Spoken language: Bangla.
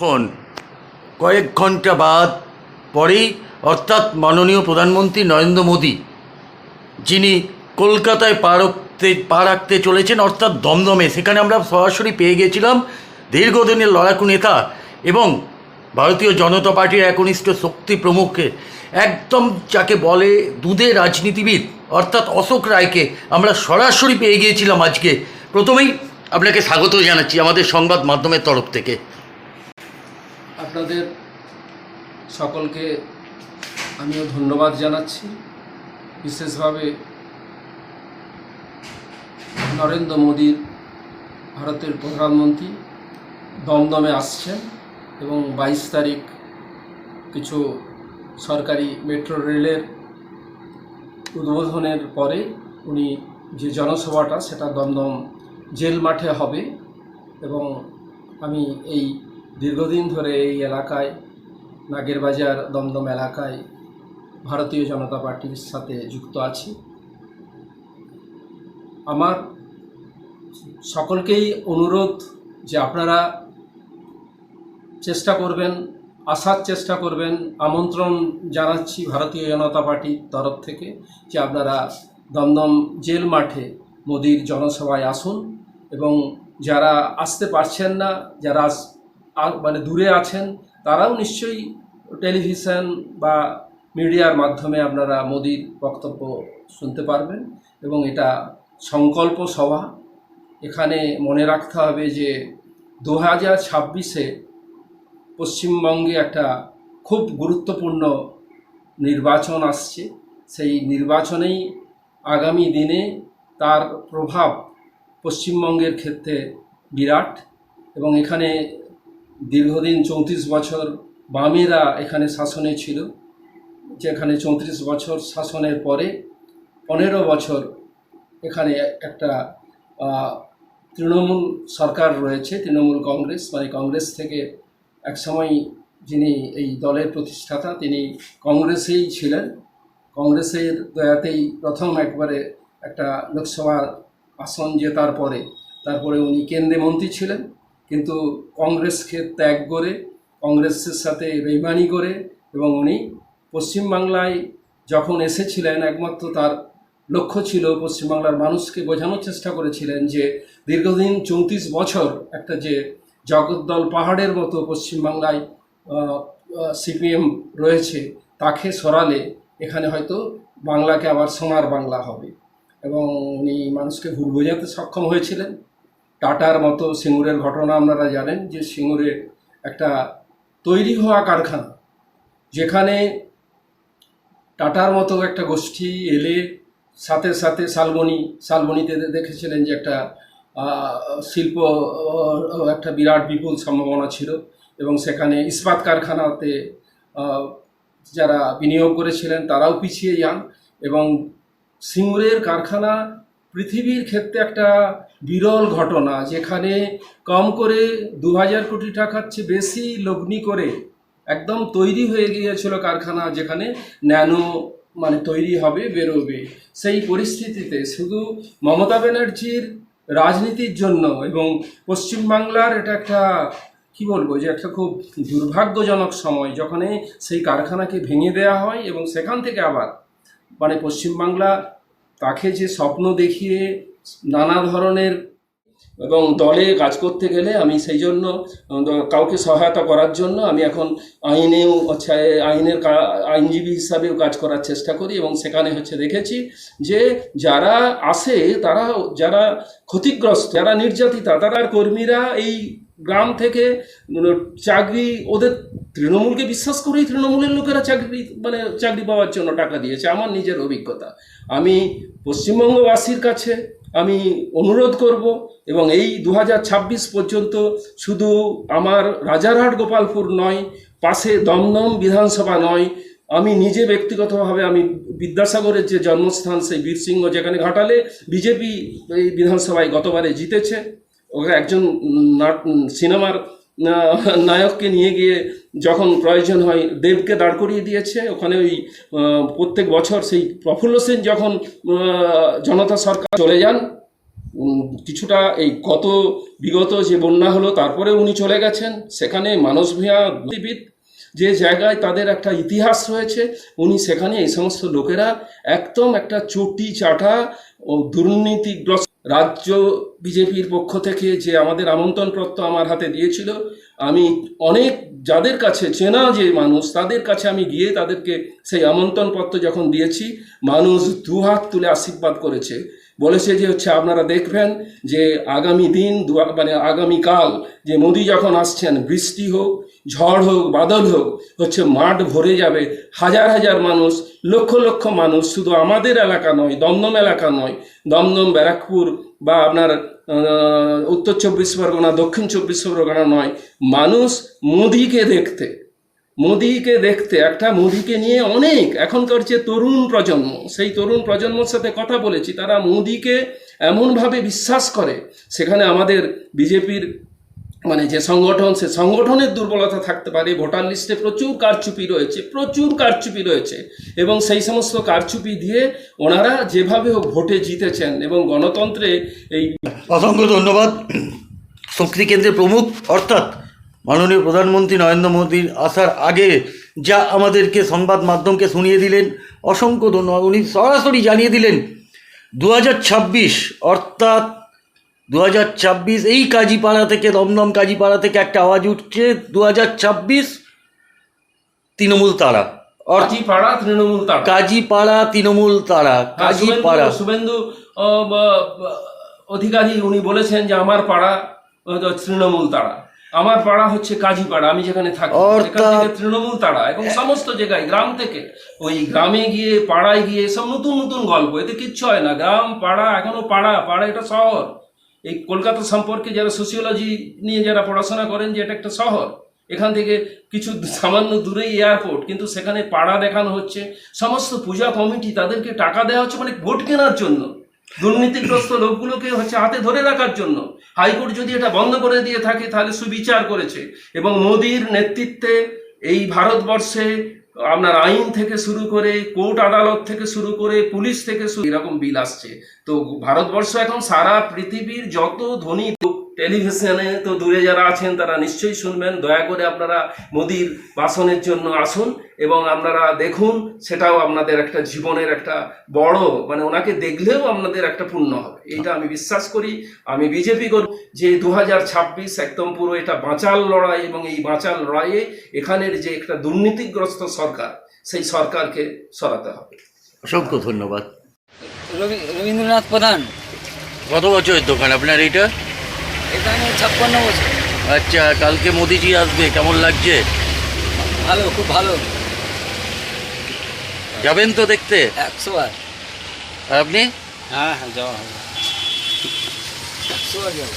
এখন কয়েক ঘণ্টা বাদ পরেই অর্থাৎ মাননীয় প্রধানমন্ত্রী নরেন্দ্র মোদী, যিনি কলকাতায় পা রাখতে পা রাখতে চলেছেন, অর্থাৎ দমদমে, সেখানে আমরা সরাসরি পেয়ে গেছিলাম দীর্ঘদিনের লড়াকু নেতা এবং ভারতীয় জনতা পার্টির একনিষ্ঠ শক্তি প্রমুখকে। একদম যাকে বলে দুধের রাজনীতিবিদ, অর্থাৎ অশোক রায়কে আমরা সরাসরি পেয়ে গিয়েছিলাম আজকে। প্রথমেই আপনাকে স্বাগত জানাচ্ছি আমাদের সংবাদ মাধ্যমের তরফ থেকে। আপনাদের সকলকে আমিও ধন্যবাদ জানাচ্ছি। বিশেষভাবে নরেন্দ্র মোদীর ভারতের প্রধানমন্ত্রী দমদমে আসছেন এবং বাইশ তারিখ কিছু সরকারি মেট্রো রেলের উদ্বোধনের পরে উনি যে জনসভাটা, সেটা দমদম জেল মাঠে হবে এবং আমি এই দীর্ঘদিন ধরে এই এলাকায়, নাগেরবাজার দমদম এলাকায় ভারতীয় জনতা পার্টির সাথে যুক্ত আছি। আমার সকলকেই অনুরোধ যে আপনারা চেষ্টা করবেন, আসার চেষ্টা করবেন, আমন্ত্রণ জানাচ্ছি ভারতীয় জনতা পার্টির তরফ থেকে যে আপনারা দমদম জেল মাঠে মোদির জনসভায় আসুন এবং যারা আসতে পারছেন না, যারা মানে দূরে আছেন, তারাও নিশ্চয়ই টেলিভিশন বা মিডিয়ার মাধ্যমে আপনারা মোদির বক্তব্য শুনতে পারবেন এবং এটা সংকল্প সভা। এখানে মনে রাখতে হবে যে দু হাজার ছাব্বিশে পশ্চিমবঙ্গে একটা খুব গুরুত্বপূর্ণ নির্বাচন আসছে। সেই নির্বাচনেই আগামী দিনে তার প্রভাব পশ্চিমবঙ্গের ক্ষেত্রে বিরাট এবং এখানে দীর্ঘদিন চৌত্রিশ বছর বামেরা এখানে শাসনে ছিল, যেখানে চৌত্রিশ বছর শাসনের পরে পনেরো বছর এখানে একটা তৃণমূল সরকার রয়েছে, তৃণমূল কংগ্রেস মানে কংগ্রেস থেকে একসময় যিনি এই দলের প্রতিষ্ঠাতা, তিনি কংগ্রেসেই ছিলেন। কংগ্রেসের দয়াতেই প্রথম একবারে একটা লোকসভা আসন জেতার পরে, তারপরে উনি কেন্দ্রে মন্ত্রী ছিলেন। কিন্তু কংগ্রেসকে ত্যাগ করে, কংগ্রেসের সাথে বেইমানি করে এবং উনি পশ্চিমবাংলায় যখন এসেছিলেন, একমাত্র তার লক্ষ্য ছিল পশ্চিমবাংলার মানুষকে বোঝানোর চেষ্টা করেছিলেন যে দীর্ঘদিন চৌত্রিশ বছর একটা যে জগদ্দল পাহাড়ের মতো পশ্চিমবাংলায় সিপিএম রয়েছে, তাকে সরালে এখানে হয়তো বাংলাকে আবার সোনার বাংলা হবে। এবং উনি মানুষকে ভুল বোঝাতে সক্ষম হয়েছিলেন। টাটার মতো সিঙ্গুরের ঘটনা আপনারা জানেন যে সিঙ্গুরে একটা তৈরি হওয়া কারখানা, যেখানে টাটার মতো একটা গোষ্ঠী এলে সাথে সাথে শালবনি, শালবনিতে দেখেছিলেন যে একটা শিল্প একটা বিরাট বিপুল সম্ভাবনা ছিল এবং সেখানে ইস্পাত কারখানাতে যারা বিনিয়োগ করেছিলেন তারাও পিছিয়ে যান এবং সিঙ্গুরের কারখানা পৃথিবীর ক্ষেত্রে একটা বিরল ঘটনা, যেখানে কম করে দু হাজার কোটি টাকার চেয়ে বেশি লগ্নি করে একদম তৈরি হয়ে গিয়েছিল কারখানা, যেখানে ন্যানো মানে তৈরি হবে, বেরোবে। সেই পরিস্থিতিতে শুধু মমতা ব্যানার্জির রাজনীতির জন্য এবং পশ্চিমবাংলার এটা একটা, কি বলব, যে একটা খুব দুর্ভাগ্যজনক সময় যখন সেই কারখানাকে ভেঙে দেওয়া হয় এবং সেখান থেকে আবার মানে পশ্চিমবাংলা তাকে যে স্বপ্ন দেখিয়ে নানা ধরনের এবং দলে কাজ করতে গেলে আমি সেই জন্য কাউকে সহায়তা করার জন্য আমি এখন আইনেও হচ্ছে, আইনের আইনজীবী হিসাবেও কাজ করার চেষ্টা করি এবং সেখানে হচ্ছে দেখেছি যে যারা আসে তারা, যারা ক্ষতিগ্রস্ত, যারা নির্যাতিতা তারা কর্মীরা এই গ্রাম থেকে উম, চাকরি ওদের তৃণমূলকে বিশ্বাস করেই তৃণমূলের লোকেরা চাকরি মানে চাকরি পাওয়ার জন্য টাকা দিয়েছে। আমার নিজের অভিজ্ঞতা। আমি পশ্চিমবঙ্গবাসীর কাছে আমি অনুরোধ করব এবং এই দু হাজার ছাব্বিশ পর্যন্ত শুধু আমার রাজারহাট গোপালপুর নয় পাশে দমদম বিধানসভা নয় আমি নিজে ব্যক্তিগতভাবে আমি বিদ্যাসাগরের যে জন্মস্থান সেই বীরসিংহ যেখানে ঘাটালে বিজেপি এই বিধানসভায় গতবারে জিতেছে। ওখানে একজন সিনেমার নায়ককে নিয়ে গিয়ে যখন প্রয়োজন হয়, দেবকে দাঁড় করিয়ে দিয়েছে। ওখানে ওই প্রত্যেক বছর সেই প্রফুল্ল সেন যখন জনতা সরকার চলে যান কিছুটা এই গত বিগত যে বন্যা হলো তারপরে উনি চলে গেছেন। সেখানে মানস ভূঁইয়া বুদ্ধিবিদ যে জায়গায় তাদের একটা ইতিহাস রয়েছে, উনি সেখানে এই সমস্ত লোকেরা একদম একটা চটি চাটা ও দুর্নীতিগ্রস্ত রাজ্য বিজেপির পক্ষ থেকে যে আমাদের আমন্ত্রণপত্র আমার হাতে দিয়েছিল, আমি অনেক যাদের কাছে চেনা যে মানুষ, তাদের কাছে আমি গিয়ে তাদেরকে সেই আমন্ত্রণপত্র যখন দিয়েছি, মানুষ দুহাত তুলে আশীর্বাদ করেছে। বলেছে যে হচ্ছে, আপনারা দেখবেন যে আগামী দিন মানে আগামীকাল যে মোদি যখন আসছেন, বৃষ্টি হোক, ঝড় হোক, বাদল হোক, হচ্ছে মাঠ ভরে যাবে। হাজার হাজার মানুষ, লক্ষ লক্ষ মানুষ, শুধু আমাদের এলাকা নয়, দমদম এলাকা নয়, দমদম, ব্যারাকপুর বা আপনার উত্তর চব্বিশ পরগনা, দক্ষিণ চব্বিশ পরগনা নয়, মানুষ মোদিকে দেখতে। মোদিকে দেখতে, একটা মোদিকে নিয়ে অনেক এখনকার যে তরুণ প্রজন্ম, সেই তরুণ প্রজন্মর সাথে কথা বলেছি, তারা মোদিকে এমনভাবে বিশ্বাস করে, সেখানে আমাদের বিজেপির মানে যে সংগঠন, সে সংগঠনের দুর্বলতা থাকতে পারে, ভোটার লিস্টে প্রচুর কারচুপি রয়েছে, প্রচুর কারচুপি রয়েছে, এবং সেই সমস্ত কারচুপি দিয়ে ওনারা যেভাবে ভোটে জিতেছেন, এবং গণতন্ত্রে এই অসংখ্য ধন্যবাদ। শক্তি কেন্দ্রের প্রমুখ, অর্থাৎ মাননীয় প্রধানমন্ত্রী নরেন্দ্র মোদীর আসার আগে যা আমাদেরকে সংবাদ মাধ্যমকে শুনিয়ে দিলেন অসংখ্য ধন্যবাদ। উনি সরাসরি জানিয়ে দিলেন দু হাজার ছাব্বিশ অর্থাৎ দু হাজার ছাব্বিশ এই কাজীপাড়া থেকে দমদম কাজীপাড়া থেকে একটা আওয়াজ উঠছে দু হাজার ছাব্বিশ তৃণমূল তারা। কাজীপাড়া তৃণমূল তার। কাজীপাড়া তৃণমূল তারা কাজীপাড়া। শুভেন্দু অধিকারী উনি বলেছেন যে আমার পাড়া তৃণমূল তাড়া আমার পাড়া হচ্ছে কাজীপাড়া আমি যেখানে থাকি তৃণমূল তাড়া এবং সমস্ত জায়গায় গ্রাম থেকে। ওই গ্রামে গিয়ে পাড়ায় গিয়ে সব নতুন নতুন গল্প এতে কিচ্ছু হয় না। গ্রাম পাড়া এখনও পাড়া পাড়া এটা শহর। এই কলকাতা সম্পর্কে যারা সোসিওলজি নিয়ে যারা পড়াশোনা করেন যে এটা একটা শহর এখান থেকে কিছু সামান্য দূরেই এয়ারপোর্ট কিন্তু সেখানে পাড়া দেখানো হচ্ছে। সমস্ত পূজা কমিটি তাদেরকে টাকা দেওয়া হচ্ছে মানে ভোট কেনার জন্য। দুর্নীতিগ্রস্ত লোকগুলোকে হচ্ছে হাতে ধরে রাখার জন্য হাইকোর্ট যদি এটা বন্ধ করে দিয়ে থাকে, তাহলে সুবিচার করেছে। এবং মোদির নেতৃত্বে এই ভারতবর্ষে আপনার আইন থেকে শুরু করে, কোর্ট আদালত থেকে শুরু করে, পুলিশ থেকে এরকম বিল আসছে। তো ভারতবর্ষ এখন সারা পৃথিবীর যত ধনী টেলিভিশনে তো দূরে যারা আছেন তারা নিশ্চয়ই শুনবেন। দয়া করে আপনারা মোদির বাসনের জন্য আসুন এবং আপনারা দেখুন সেটাও আপনাদের একটা জীবনের একটা বড় মানে ওনাকে দেখলেও আপনাদের একটা পুণ্য হবে। এইটা আমি বিশ্বাস করি। আমি বিজেপি করি যে দু হাজার ছাব্বিশ একদম পুরো এটা বাঁচাল লড়াই এবং এই বাঁচাল লড়াইয়ে এখানের যে একটা দুর্নীতিগ্রস্ত সরকার সেই সরকারকে সরাতে হবে। অসংখ্য ধন্যবাদ। রবি- রবীন্দ্রনাথ প্রধান। কত বছরের দোকান আপনার এইটা? এখানে ছাপ্পান্ন বছর। আচ্ছা কালকে মোদিজি আসবে কেমন লাগছে? ভালো খুব ভালো। যাবেন তো দেখতে? একশো বার আর আপনি? হ্যাঁ হ্যাঁ যাওয়া হবে একশো বার যাব।